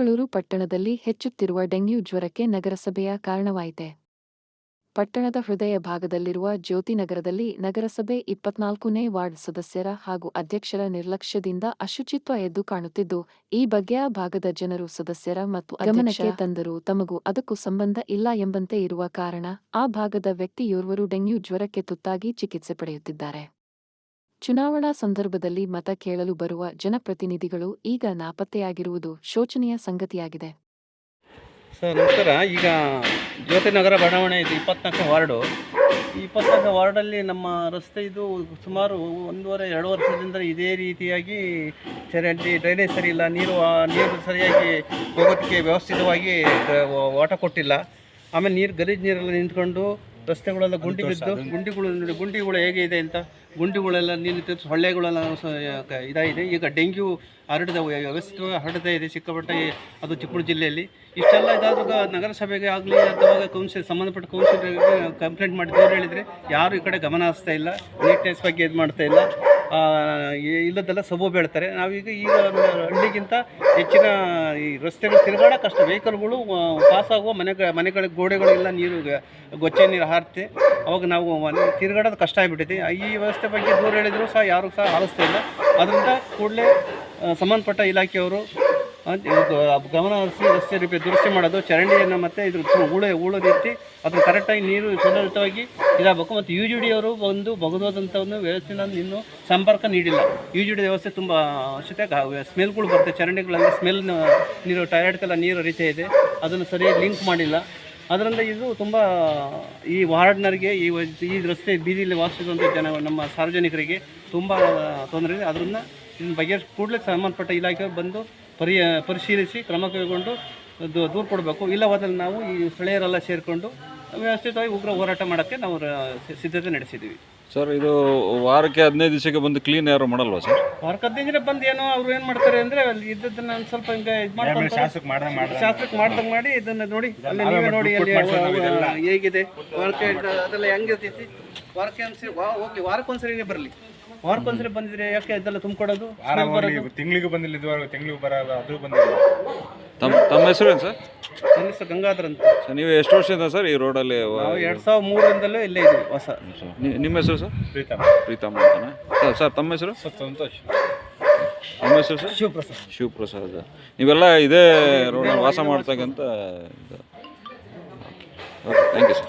ಚಿಕ್ಕಮಗಳೂರು ಪಟ್ಟಣದಲ್ಲಿ ಹೆಚ್ಚುತ್ತಿರುವ ಡೆಂಗ್ಯೂ ಜ್ವರಕ್ಕೆ ನಗರಸಭೆಯ ಕಾರಣವಾಯಿತೆ. ಪಟ್ಟಣದ ಹೃದಯ ಭಾಗದಲ್ಲಿರುವ ಜ್ಯೋತಿನಗರದಲ್ಲಿ ನಗರಸಭೆ ಇಪ್ಪತ್ನಾಲ್ಕನೇ ವಾರ್ಡ್ ಸದಸ್ಯರ ಹಾಗೂ ಅಧ್ಯಕ್ಷರ ನಿರ್ಲಕ್ಷ್ಯದಿಂದ ಅಶುಚಿತ್ವ ಎದ್ದು ಕಾಣುತ್ತಿದ್ದು, ಈ ಬಗ್ಗೆ ಆ ಭಾಗದ ಜನರು, ಸದಸ್ಯರ ಮತ್ತು ಗಮನಕ್ಕೆ ತಂದರೂ ತಮಗೂ ಅದಕ್ಕೂ ಸಂಬಂಧ ಇಲ್ಲ ಎಂಬಂತೆ ಇರುವ ಕಾರಣ, ಆ ಭಾಗದ ವ್ಯಕ್ತಿಯೋರ್ವರು ಡೆಂಗ್ಯೂ ಜ್ವರಕ್ಕೆ ತುತ್ತಾಗಿ ಚಿಕಿತ್ಸೆ ಪಡೆಯುತ್ತಿದ್ದಾರೆ. ಚುನಾವಣಾ ಸಂದರ್ಭದಲ್ಲಿ ಮತ ಕೇಳಲು ಬರುವ ಜನಪ್ರತಿನಿಧಿಗಳು ಈಗ ನಾಪತ್ತೆಯಾಗಿರುವುದು ಶೋಚನೀಯ ಸಂಗತಿಯಾಗಿದೆ. ಸರ್, ನಮಸ್ಕಾರ. ಈಗ ಜ್ಯೋತಿನಗರ ಬಡಾವಣೆ ಇದು ಇಪ್ಪತ್ನಾಲ್ಕು ವಾರ್ಡು. ಈ ಇಪ್ಪತ್ನಾಲ್ಕು ವಾರ್ಡಲ್ಲಿ ನಮ್ಮ ರಸ್ತೆ ಇದು ಸುಮಾರು ಒಂದೂವರೆ, ಎರಡು ವರ್ಷದಿಂದ ಇದೇ ರೀತಿಯಾಗಿ ಚರಂಡಿ ಡ್ರೈನೇಜ್ ಸರಿ ಇಲ್ಲ. ನೀರು ನೀರು ಸರಿಯಾಗಿ ಹೋಗೋದಕ್ಕೆ ವ್ಯವಸ್ಥಿತವಾಗಿ ವಾಟ ಕೊಟ್ಟಿಲ್ಲ. ಆಮೇಲೆ ನೀರು ಗಲೀಜು ನೀರೆಲ್ಲ ನಿಂತ್ಕೊಂಡು ರಸ್ತೆಗಳೆಲ್ಲ ಗುಂಡಿ ಬಿದ್ದು ಗುಂಡಿಗಳು ನೋಡಿ ಗುಂಡಿಗಳು ಹೇಗೆ ಇದೆ ಅಂತ ಗುಂಡಿಗಳೆಲ್ಲ ನೀನು ಸೊಳ್ಳೆಗಳೆಲ್ಲ ಇದಾಗಿದೆ. ಈಗ ಡೆಂಗ್ಯೂ ಹರಡಿದ ವ್ಯವಸ್ಥಿತವಾಗಿ ಹರಡ್ತಾ ಇದೆ ಸಿಕ್ಕಾಪಟ್ಟೆ ಅದು ಚಿಕ್ಕಮಗಳೂರು ಜಿಲ್ಲೆಯಲ್ಲಿ. ಇಷ್ಟೆಲ್ಲ ಇದಾದಾಗ ನಗರಸಭೆಗೆ ಆಗಲಿ ಅಥವಾ ಕೌನ್ಸಿಲ್ ಸಂಬಂಧಪಟ್ಟ ಕೌನ್ಸಿಲರ್ಗೆ ಕಂಪ್ಲೇಂಟ್ ಮಾಡಿ ದೂರ ಹೇಳಿದರೆ ಯಾರು ಈ ಕಡೆ ಗಮನ ಹರಿಸ್ತಾ ಇಲ್ಲ ನೀಟ್ನೆಸ್ ಬಗ್ಗೆ ಇದು ಮಾಡ್ತಾ ಇಲ್ಲ. ಇಲ್ಲದೆಲ್ಲ ಸಬು ಬೆಳ್ತಾರೆ ನಾವೀಗ ಈಗ ಹಳ್ಳಿಗಿಂತ ಹೆಚ್ಚಿನ ಈ ರಸ್ತೆಗಳು ತಿರುಗಾಡ ಕಷ್ಟ. ವೆಹಿಕಲ್ಗಳು ಪಾಸ್ ಆಗುವ ಮನೆಗಳ ಮನೆಗಳ ಗೋಡೆಗಳೆಲ್ಲ, ನೀರು ಗೊಚ್ಚೆ ನೀರು ಹಾರುತ್ತೆ ಅವಾಗ ನಾವು ಮನೆ ತಿರುಗಾಡೋದು ಕಷ್ಟ ಆಗಿಬಿಟ್ಟಿದೆ. ಈ ವ್ಯವಸ್ಥೆ ಬಗ್ಗೆ ದೂರ ಹೇಳಿದರೂ ಸಹ ಯಾರು ಸಹ ಆಲಿಸ್ತಾ ಇಲ್ಲ. ಅದರಿಂದ ಕೂಡಲೇ ಸಂಬಂಧಪಟ್ಟ ಇಲಾಖೆಯವರು ಗಮನ ಹರಿಸಿ ರಸ್ತೆ ರೀತಿ ದುರಸ್ತಿ ಮಾಡೋದು, ಚರಂಡಿಯನ್ನು ಮತ್ತು ಇದ್ರ ಹೂಳೆ ರೀತಿ ಅದನ್ನು ಕರೆಕ್ಟಾಗಿ ನೀರು ಸುಧಾರಿತವಾಗಿ ಇದಾಗಬೇಕು. ಮತ್ತು ಯು ಜಿ ಡಿ ಅವರು ಒಂದು ಬಗದಾದಂಥ ಒಂದು ವ್ಯವಸ್ಥೆನ ಇನ್ನೂ ಸಂಪರ್ಕ ನೀಡಿಲ್ಲ. ಯು ಜಿ ಡಿ ವ್ಯವಸ್ಥೆ ತುಂಬ ಅಷ್ಟೇ ಸ್ಮೆಲ್ಗಳು ಬರುತ್ತೆ, ಚರಂಡಿಗಳಲ್ಲಿ ಸ್ಮೆಲ್, ನೀರು ಟಾಯ್ಲೆಟ್ಗೆಲ್ಲ ನೀರು ರೀತಿ ಇದೆ. ಅದನ್ನು ಸರಿಯಾಗಿ ಲಿಂಕ್ ಮಾಡಿಲ್ಲ. ಅದರಿಂದ ಇದು ತುಂಬ, ಈ ವಾರ್ಡ್ನರಿಗೆ, ಈ ಈ ರಸ್ತೆ ಬೀದಿಯಲ್ಲಿ ವಾಸಿಸುವಂಥ ಜನ, ನಮ್ಮ ಸಾರ್ವಜನಿಕರಿಗೆ ತುಂಬ ತೊಂದರೆ ಇದೆ. ಅದರಿಂದ ಇದನ್ನು ಬಗೆಹರಿಸಿ ಕೂಡಲೇ ಸಂಬಂಧಪಟ್ಟ ಇಲಾಖೆಯವರು ಬಂದು ಪರಿ ಪರಿಶೀಲಿಸಿ ಕ್ರಮ ಕೈಗೊಂಡು ದೂರು ಕೊಡಬೇಕು. ಇಲ್ಲವಾದಲ್ಲಿ ನಾವು ಈ ಸ್ಥಳೀಯರೆಲ್ಲ ಸೇರಿಕೊಂಡು ವ್ಯವಸ್ಥಿತವಾಗಿ ಉಗ್ರ ಹೋರಾಟ ಮಾಡೋಕ್ಕೆ ನಾವು ಸಿದ್ಧತೆ ನಡೆಸಿದ್ದೀವಿ. ಸರ್ ಇದು ವಾರಕ್ಕೆ ಹದಿನೈದು ದಿವಸಕ್ಕೆ ಬಂದು ಕ್ಲೀನ್ ಯಾರು ಮಾಡಲ್ವಾ ಸರ್? ವಾರಕ್ಕೆ ಹದಿನೈದು ದಿನ ಬಂದು ಏನೋ ಅವ್ರು ಏನು ಮಾಡ್ತಾರೆ ಅಂದರೆ ಅಲ್ಲಿ ಇದ್ದದನ್ನು ಒಂದು ಸ್ವಲ್ಪ ಹಿಂಗೆ ಇದು ಮಾಡ್ಕೊಂಡು ಶಾಸಕ ಮಾಡ್ದಂಗೆ ಮಾಡಿ ಇದನ್ನು ನೋಡಿ ಅಲ್ಲಿ ನೀವೇ ನೋಡಿ ಅಲ್ಲಿ ಹೇಗಿದೆ. ವಾರಕ್ಕೆ ಅದೆಲ್ಲ ಹೆಂಗಿರ್ತೈತಿ ವಾರಕ್ಕೆ ಒಂದ್ಸರಿ ವಾ ಓಕೆ ಸರಿ ಬರಲಿ. ವಾರಕ್ಕೊಂದ್ಸರಿ ಬಂದಿದ್ರೆ ಯಾಕೆ ಇದೆಲ್ಲ ತುಂಬಿಕೊಡೋದು? ತಿಂಗಳಿಗೆ ಬಂದಿಲ್ಲ ಇದುವರೆಗೂ ತಿಂಗಳಿಗೆ ಬರಲ್ಲ ಅದು ಬಂದಿಲ್ಲ. ತಮ್ಮ ತಮ್ಮ ಹೆಸರು ಏನು ಸರ್? ನನ್ನ ಹೆಸರು ಗಂಗಾಧರ್ ಅಂತ. ಸರ್ ನೀವು ಎಷ್ಟು ವರ್ಷದಿಂದ ಸರ್ ಈ ರೋಡಲ್ಲಿ ನಾವು ಎರಡು ಸಾವಿರದ ಮೂರರಿಂದಲೂ ಇಲ್ಲೇ ಇದ್ದೀವಿ ಹೊಸ. ಸರ್, ನಿ- ನಿಮ್ಮ ಹೆಸರು ಸರ್? ಪ್ರೀತಮ್ ಪ್ರೀತಮ್ ಅಂತಾನೆ? ಸರ್ ಸರ್ ತಮ್ಮ ಹೆಸರು? ಸಂತೋಷ್ ನಿಮ್ಮ ಹೆಸರು ಸರ್? ಶಿವಪ್ರಸಾದ್. ಶಿವಪ್ರಸಾದ್. ನೀವೆಲ್ಲ ಇದೇ ರೋಡಲ್ಲಿ ವಾಸ ಮಾಡ್ತಕ್ಕಂಥ ಓಕೆ ಥ್ಯಾಂಕ್ ಯು ಸರ್